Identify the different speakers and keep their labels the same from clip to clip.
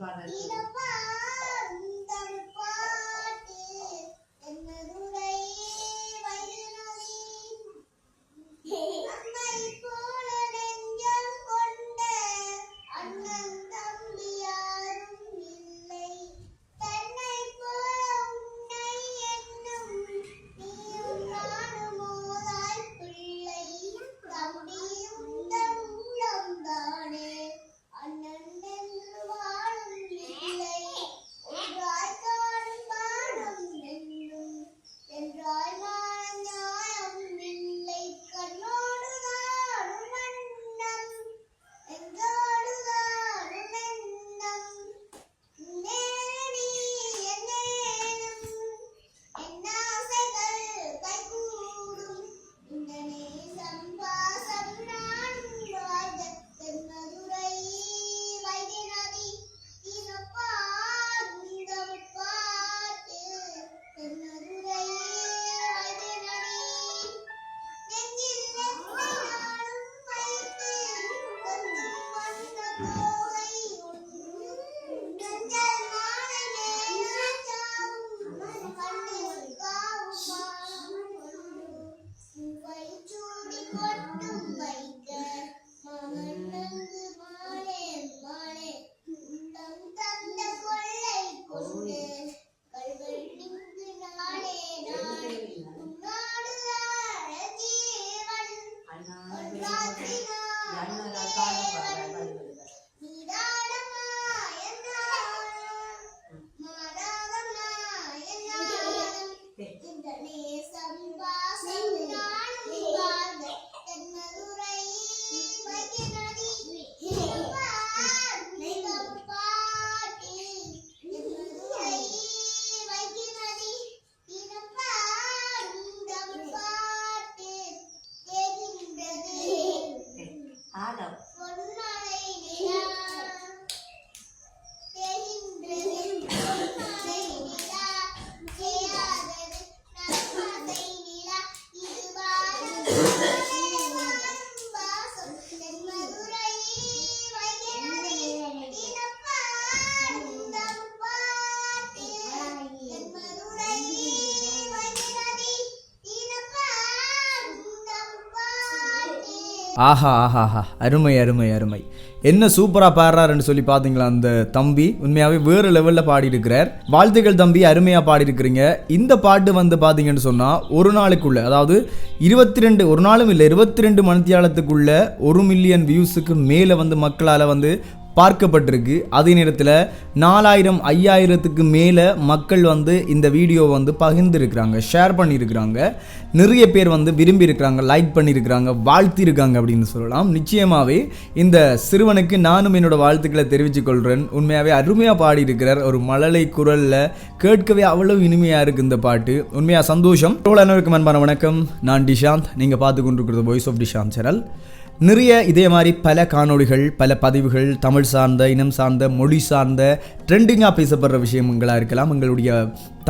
Speaker 1: பாடல்
Speaker 2: அண்ணன் Yeah. hablado.
Speaker 3: ஆஹா ஆஹா ஆஹா. அருமை அருமை அருமை. என்ன சூப்பராக பாடுறாருன்னு சொல்லி பார்த்தீங்களா அந்த தம்பி? உண்மையாகவே வேறு லெவலில் பாடியிருக்கிறார். வாழ்த்துக்கள் தம்பி அருமையாக பாடியிருக்கிறீங்க. இந்த பாட்டு வந்து பார்த்தீங்கன்னு சொன்னால் ஒரு நாளுக்குள்ளே அதாவது இருபத்தி ரெண்டு ஒரு நாளும் இல்லை இருபத்தி ரெண்டு மணித்தியாலத்துக்குள்ளே ஒரு மில்லியன் வியூஸுக்கு மேலே வந்து மக்களால் வந்து பார்க்கப்பட்டிருக்கு. அதே நேரத்தில் நாலாயிரம் ஐயாயிரத்துக்கு மேலே மக்கள் வந்து இந்த வீடியோ வந்து பகிர்ந்துருக்கிறாங்க ஷேர் பண்ணியிருக்கிறாங்க நிறைய பேர் வந்து விரும்பி இருக்கிறாங்க லைக் பண்ணியிருக்கிறாங்க வாழ்த்திருக்காங்க அப்படின்னு சொல்லலாம். நிச்சயமாகவே இந்த சிறுவனுக்கு நானும் என்னோட வாழ்த்துக்களை தெரிவித்துக்கொள்கிறேன் உண்மையாகவே அருமையாக பாடியிருக்கிறார். ஒரு மழலை குரலில் கேட்கவே அவ்வளோ இனிமையாக இருக்குது இந்த பாட்டு. உண்மையாக சந்தோஷம். எவ்வளோ அனைவருக்கும் அன்பான வணக்கம். நான் டிஷாந்த். நீங்கள் பார்த்து கொண்டிருக்கிறது வாய்ஸ் ஆஃப் டிஷாந்த் சேனல் நிறைய இதே மாதிரி பல காணொளிகள் பல பதிவுகள் தமிழ் சார்ந்த இனம் சார்ந்த மொழி சார்ந்த ட்ரெண்டிங்காக பேசப்படுற விஷயங்களாக இருக்கலாம். எங்களுடைய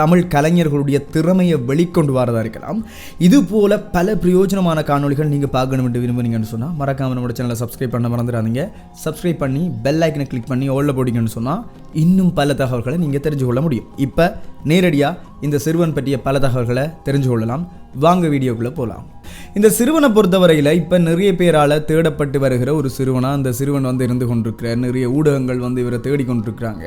Speaker 3: தமிழ் கலைஞர்களுடைய திறமையை வெளிக்கொண்டு வரதாக இருக்கலாம். இது போல பல பிரயோஜனமான காணொளிகள் நீங்கள் பார்க்கணும் என்று விரும்புனீங்கன்னு சொன்னால் மறக்காமல் நம்மளோட சேனலை சப்ஸ்கிரைப் பண்ண மறந்துடாதீங்க. சப்ஸ்கிரைப் பண்ணி பெல் ஐக்கனை கிளிக் பண்ணி ஓல்ல போட்டிங்கன்னு சொன்னால் இன்னும் பல தகவல்களை நீங்கள் தெரிஞ்சு கொள்ள முடியும். இப்போ நேரடியாக இந்த சிறுவன் பற்றிய பல தகவல்களை தெரிஞ்சு கொள்ளலாம். வாங்க வீடியோக்குள்ளே போகலாம் இந்த சிறுவனை பொறுத்தவரையில் இப்போ நிறைய பேரால் தேடப்பட்டு வருகிற ஒரு சிறுவனாக அந்த சிறுவன் வந்து இருந்து கொண்டிருக்கிறார். நிறைய ஊடகங்கள் வந்து இவரை தேடிக்கொண்டிருக்கிறாங்க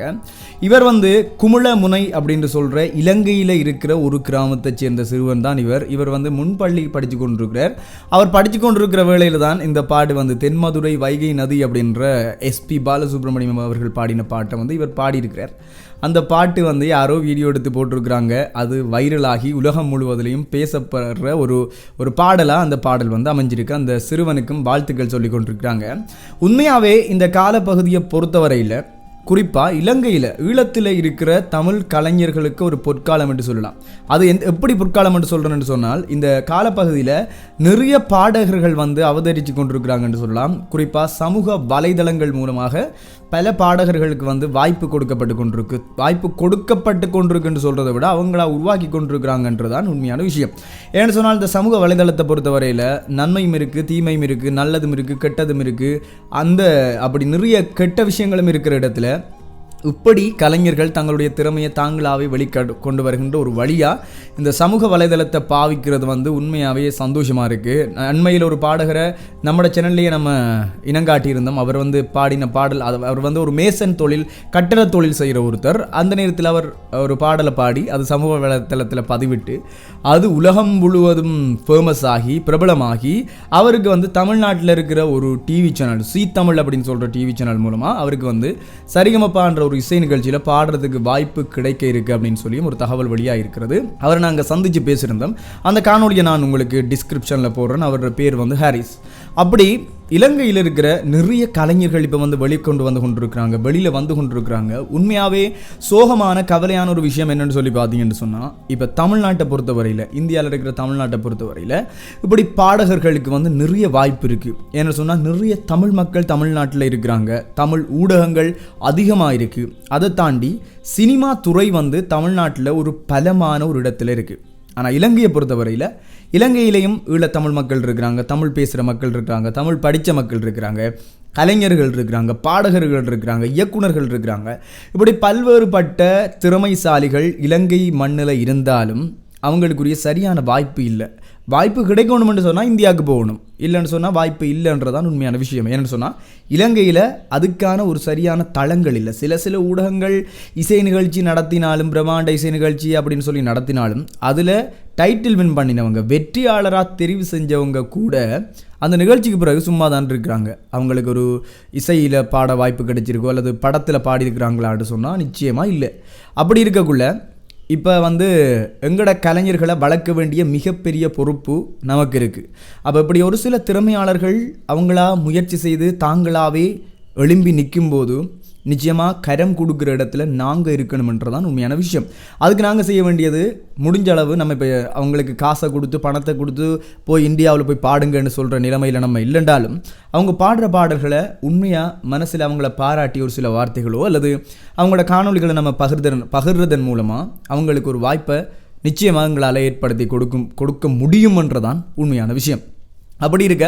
Speaker 3: இவர் வந்து குமுளமுனை அப்படின்னு சொல்கிற இலங்கையில் இருக்கிற ஒரு கிராமத்தை சேர்ந்த சிறுவன் தான் இவர். இவர் வந்து முன்பள்ளி படித்து கொண்டிருக்கிறார். அவர் படித்து கொண்டிருக்கிற வேளையில் தான் இந்த பாடு வந்து தென்மதுரை வைகை நதி அப்படின்ற எஸ்பி பாலசுப்ரமணியம் அவர்கள் பாடின பாட்டை வந்து இவர் பாடியிருக்கிறார். அந்த பாட்டு வந்து யாரோ வீடியோ எடுத்து போட்டிருக்கிறாங்க. அது வைரலாகி உலகம் முழுவதிலையும் பேசப்படுற ஒரு ஒரு பாடலாக அந்த பாடல் வந்து அமைஞ்சிருக்கு. அந்த சிறுவனுக்கும் வாழ்த்துக்கள் சொல்லி கொண்டிருக்கிறாங்க. உண்மையாகவே இந்த காலப்பகுதியை பொறுத்தவரையில் குறிப்பாக இலங்கையில் ஈழத்தில் இருக்கிற தமிழ் கலைஞர்களுக்கு ஒரு பொற்காலம் என்று சொல்லலாம். அது எந்த எப்படி பொற்காலம் என்று சொல்கிறேன்னு சொன்னால் இந்த காலப்பகுதியில் நிறைய பாடகர்கள் வந்து அவதரித்து கொண்டிருக்கிறாங்கன்னு சொல்லலாம். குறிப்பாக சமூக வலைதளங்கள் மூலமாக பல பாடகர்களுக்கு வந்து வாய்ப்பு கொடுக்கப்பட்டு கொண்டிருக்கு. வாய்ப்பு கொடுக்கப்பட்டு கொண்டிருக்குன்னு சொல்கிறத விட அவங்களா உருவாக்கி கொண்டிருக்கிறாங்கன்றதான் உண்மையான விஷயம். ஏன்னு சொன்னால் இந்த சமூக வலைதளத்தை பொறுத்தவரையில் நன்மையும் இருக்குது தீமையும் இருக்குது நல்லதும் இருக்குது கெட்டதும் இருக்குது அந்த அப்படி நிறைய கெட்ட விஷயங்களும் இருக்கிற இடத்துல இப்படி கலைஞர்கள் தங்களுடைய திறமையை தாங்களாகவே வெளிக்க கொண்டு வருகின்ற ஒரு வழியாக இந்த சமூக வலைதளத்தை பாவிக்கிறது வந்து உண்மையாகவே சந்தோஷமாக இருக்குது அண்மையில் ஒரு பாடகரை நம்மளோட சேனல்லையே நம்ம இனங்காட்டியிருந்தோம் அவர் வந்து பாடின பாடல் அவர் வந்து ஒரு மேசன் தொழில் கட்டட தொழில் செய்கிற ஒருத்தர். அந்த நேரத்தில் அவர் ஒரு பாடலை பாடி அது சமூக வலைதளத்தில் பதிவிட்டு அது உலகம் முழுவதும் ஃபேமஸ் ஆகி பிரபலமாகி அவருக்கு வந்து தமிழ்நாட்டில் இருக்கிற ஒரு டிவி சேனல் சீ தமிழ் அப்படின்னு சொல்கிற டிவி சேனல் மூலமாக அவருக்கு வந்து சரிகமப்பான்ற ஒரு இசை நிகழ்ச்சியில் பாடுறதுக்கு வாய்ப்பு கிடைக்க இருக்கு அப்படின்னு சொல்லியும் ஒரு தகவல் வழியாக இருக்கிறது. அவரை நாங்கள் சந்தித்து பேசியிருந்தோம். அந்த காணொலியை நான் உங்களுக்கு டிஸ்கிரிப்ஷனில் போடுறேன். அவரோட பேர் வந்து ஹாரிஸ். அப்படி இலங்கையில் இருக்கிற நிறைய கலைஞர்கள் இப்போ வந்து வெளிக்கொண்டு வந்து கொண்டிருக்கிறாங்க வெளியில் வந்து கொண்டிருக்கிறாங்க. உண்மையாகவே சோகமான கவலையான ஒரு விஷயம் என்னென்னு சொல்லி பார்த்தீங்கன்னு சொன்னால் இப்போ தமிழ்நாட்டை பொறுத்தவரையில் இந்தியாவில் இருக்கிற தமிழ்நாட்டை பொறுத்தவரையில் இப்படி பாடகர்களுக்கு வந்து நிறைய வாய்ப்பு இருக்குது ஏன்னு சொன்னால் நிறைய தமிழ் மக்கள் தமிழ்நாட்டில் இருக்கிறாங்க. தமிழ் ஊடகங்கள் அதிகமாக இருக்குது அதை தாண்டி சினிமா துறை வந்து தமிழ்நாட்டில் ஒரு பலமான ஒரு இடத்துல இருக்குது ஆனால் இலங்கையை பொறுத்தவரையில் இலங்கையிலையும் ஈழத்தமிழ் மக்கள் இருக்கிறாங்க தமிழ் பேசுகிற மக்கள் இருக்கிறாங்க தமிழ் படித்த மக்கள் இருக்கிறாங்க கலைஞர்கள் இருக்கிறாங்க பாடகர்கள் இருக்கிறாங்க இயக்குனர்கள் இருக்கிறாங்க. இப்படி பல்வேறுபட்ட திறமைசாலிகள் இலங்கை மண்ணில் இருந்தாலும் அவங்களுக்குரிய சரியான வாய்ப்பு இல்லை. வாய்ப்பு கிடைக்கணும்னு சொன்னால் இந்தியாவுக்கு போகணும். இல்லைன்னு சொன்னால் வாய்ப்பு இல்லைன்றதான் உண்மையான விஷயம். ஏன்னு சொன்னால் இலங்கையில் அதுக்கான ஒரு சரியான தளங்கள் இல்லை. சில சில ஊடகங்கள் இசை நிகழ்ச்சி நடத்தினாலும் பிரம்மாண்ட இசை நிகழ்ச்சி அப்படின்னு சொல்லி நடத்தினாலும் அதில் டைட்டில் வின் பண்ணினவங்க வெற்றியாளராக தெரிவு செஞ்சவங்க கூட அந்த நிகழ்ச்சிக்கு பிறகு சும்மா தான் இருக்கிறாங்க அவங்களுக்கு ஒரு இசையில் பாட வாய்ப்பு கிடைச்சிருக்கோ அல்லது படத்தில் பாடியிருக்கிறாங்களான்னு சொன்னால் நிச்சயமாக இல்லை. அப்படி இருக்கக்குள்ள இப்போ வந்து எங்களோட கலைஞர்களை வளர்க்க வேண்டிய மிகப்பெரிய பொறுப்பு நமக்கு இருக்குது அப்போ இப்படி ஒரு சில திறமையாளர்கள் அவங்களா முயற்சி செய்து தாங்களாகவே எழும்பி நிற்கும்போது நிச்சயமாக கரம் கொடுக்குற இடத்துல நாங்கள் இருக்கணுமன்றதான் உண்மையான விஷயம். அதுக்கு நாங்கள் செய்ய வேண்டியது முடிஞ்ச அளவு நம்ம இப்போ அவங்களுக்கு காசை கொடுத்து பணத்தை கொடுத்து போய் இந்தியாவில் போய் பாடுங்கன்னு சொல்கிற நிலைமையில் நம்ம இல்லைண்டாலும் அவங்க பாடுற பாடல்களை உண்மையாக மனசில் அவங்கள பாராட்டி ஒரு சில வார்த்தைகளோ அல்லது அவங்களோட காணொளிகளை நம்ம பகிர்தன் பகிர்றதன் மூலமாக அவங்களுக்கு ஒரு வாய்ப்பை நிச்சயமாக எங்களால் ஏற்படுத்தி கொடுக்கும் கொடுக்க முடியுமன்றதான் உண்மையான விஷயம். அப்படி இருக்க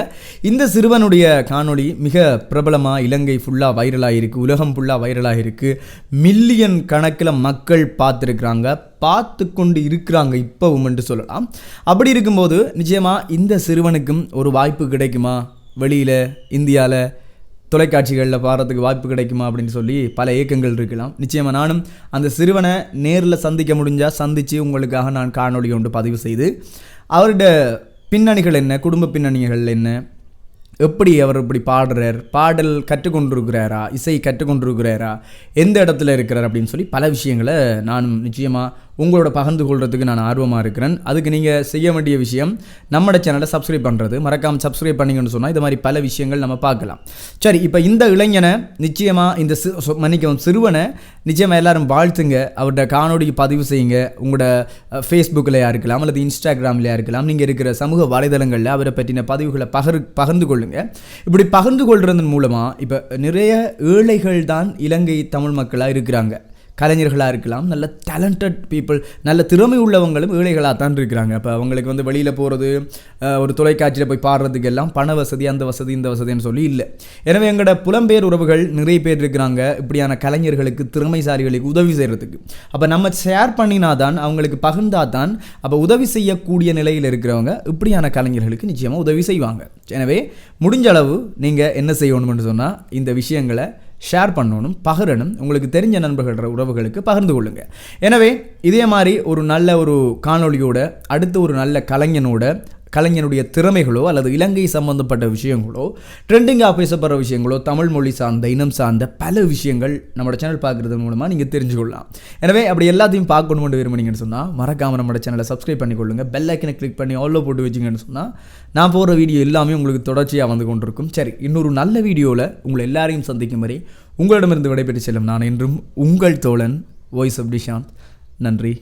Speaker 3: இந்த சிறுவனுடைய காணொளி மிக பிரபலமாக இலங்கை ஃபுல்லாக வைரலாக இருக்குது உலகம் ஃபுல்லாக வைரலாக இருக்குது மில்லியன் கணக்கில் மக்கள் பார்த்துருக்குறாங்க பார்த்து கொண்டு இருக்கிறாங்க இப்போவும் என்று சொல்லலாம். அப்படி இருக்கும்போது நிச்சயமாக இந்த சிறுவனுக்கும் ஒரு வாய்ப்பு கிடைக்குமா? வெளியில் இந்தியாவில் தொலைக்காட்சிகளில் பாடுறதுக்கு வாய்ப்பு கிடைக்குமா அப்படின்னு சொல்லி பல ஏக்கங்கள் இருக்கலாம். நிச்சயமாக நானும் அந்த சிறுவனை நேரில் சந்திக்க முடிஞ்சால் சந்தித்து உங்களுக்காக நான் காணொளி ஒன்று பதிவு செய்து அவர்கிட்ட பின்னணிகள் என்ன? குடும்ப பின்னணிகள் என்ன? எப்படி அவர் இப்படி பாடுறார்? பாடல் கற்றுக்கொண்டிருக்கிறாரா? இசை கற்றுக்கொண்டிருக்கிறாரா? எந்த இடத்துல இருக்கிறார் அப்படின்னு சொல்லி பல விஷயங்களை நானும் நிச்சயமாக உங்களோட பகிர்ந்து கொள்கிறதுக்கு நான் ஆர்வமாக இருக்கிறேன். அதுக்கு நீங்கள் செய்ய வேண்டிய விஷயம் நம்மளோட சேனலை சப்ஸ்கிரைப் பண்ணுறது மறக்காமல் சப்ஸ்கிரைப் பண்ணிங்கன்னு சொன்னால் இது மாதிரி பல விஷயங்கள் நம்ம பார்க்கலாம். சரி இப்போ இந்த இளைஞனை நிச்சயமாக இந்த சி மன்னிக்கவும் சிறுவனை நிச்சயமாக எல்லாரும் வாழ்த்துங்க. அவரோட காணொளிக்கு பதிவு செய்யுங்க. உங்களோட ஃபேஸ்புக்கிலையா இருக்கலாம் அல்லது இன்ஸ்டாகிராம்லையா இருக்கலாம் நீங்கள் இருக்கிற சமூக வலைதளங்களில் அவரை பற்றின பதிவுகளை பகிர் பகிர்ந்து கொள்ளுங்க. இப்படி பகிர்ந்து கொள்கிறதன் மூலமாக இப்போ நிறைய ஏழைகள் தான் இலங்கை தமிழ் மக்களாக இருக்கிறாங்க. கலைஞர்களாக இருக்கலாம். நல்ல டேலண்டட் பீப்புள் நல்ல திறமை உள்ளவங்களும் ஏழைகளாக தான் இருக்கிறாங்க. அப்போ அவங்களுக்கு வந்து வெளியில் போகிறது ஒரு தொலைக்காட்சியில் போய் பாடுறதுக்கு எல்லாம் பண வசதி அந்த வசதி இந்த வசதின்னு சொல்லி இல்லை. எனவே எங்களோட புலம்பெயர் உறவுகள் நிறைய பேர் இருக்கிறாங்க. இப்படியான கலைஞர்களுக்கு திறமைசாலிகளுக்கு உதவி செய்கிறதுக்கு அப்போ நம்ம ஷேர் பண்ணினா தான் அவங்களுக்கு பகிர்ந்தா தான் அப்போ உதவி செய்யக்கூடிய நிலையில் இருக்கிறவங்க இப்படியான கலைஞர்களுக்கு நிச்சயமாக உதவி செய்வாங்க. எனவே முடிஞ்ச அளவு நீங்கள் என்ன செய்யணும்னு சொன்னால் இந்த விஷயங்களை ஷேர் பண்ணணும் பகிரணும் உங்களுக்கு தெரிஞ்ச நண்பர்கள உறவுகளுக்கு பகிர்ந்து கொள்ளுங்கள் எனவே இதே மாதிரி ஒரு நல்ல ஒரு காணொளியோட அடுத்து ஒரு நல்ல கலைஞனோட கலைஞனுடைய திறமைகளோ அல்லது இலங்கை சம்பந்தப்பட்ட விஷயங்களோ ட்ரெண்டிங்காக பேசப்படுற விஷயங்களோ தமிழ் மொழி சார்ந்த இனம் சார்ந்த பல விஷயங்கள் நம்மளோட சேனல் பார்க்குறது மூலமாக நீங்கள் தெரிஞ்சுக்கொள்ளலாம். எனவே அப்படி எல்லாத்தையும் பார்க்கணும்னு விரும்புனீங்கன்னு சொன்னால் மறக்காமல் நம்மளோட சேனலை சப்ஸ்கிரைப் பண்ணிக்கொள்ளுங்க. பெல் ஐக்கனை கிளிக் பண்ணி ஆல்லோ போட்டு வச்சிங்கன்னு சொன்னால் நான் போகிற வீடியோ எல்லாமே உங்களுக்கு தொடர்ச்சியாக வந்து கொண்டிருக்கும். சரி இன்னொரு நல்ல வீடியோவில் உங்களை எல்லாரையும் சந்திக்கும் வரை உங்களிடமிருந்து விடைபெற்று செல்லும் நான் என்றும் உங்கள் தோழன் வாய்ஸ் ஆஃப் டிஷாந்த் நன்றி.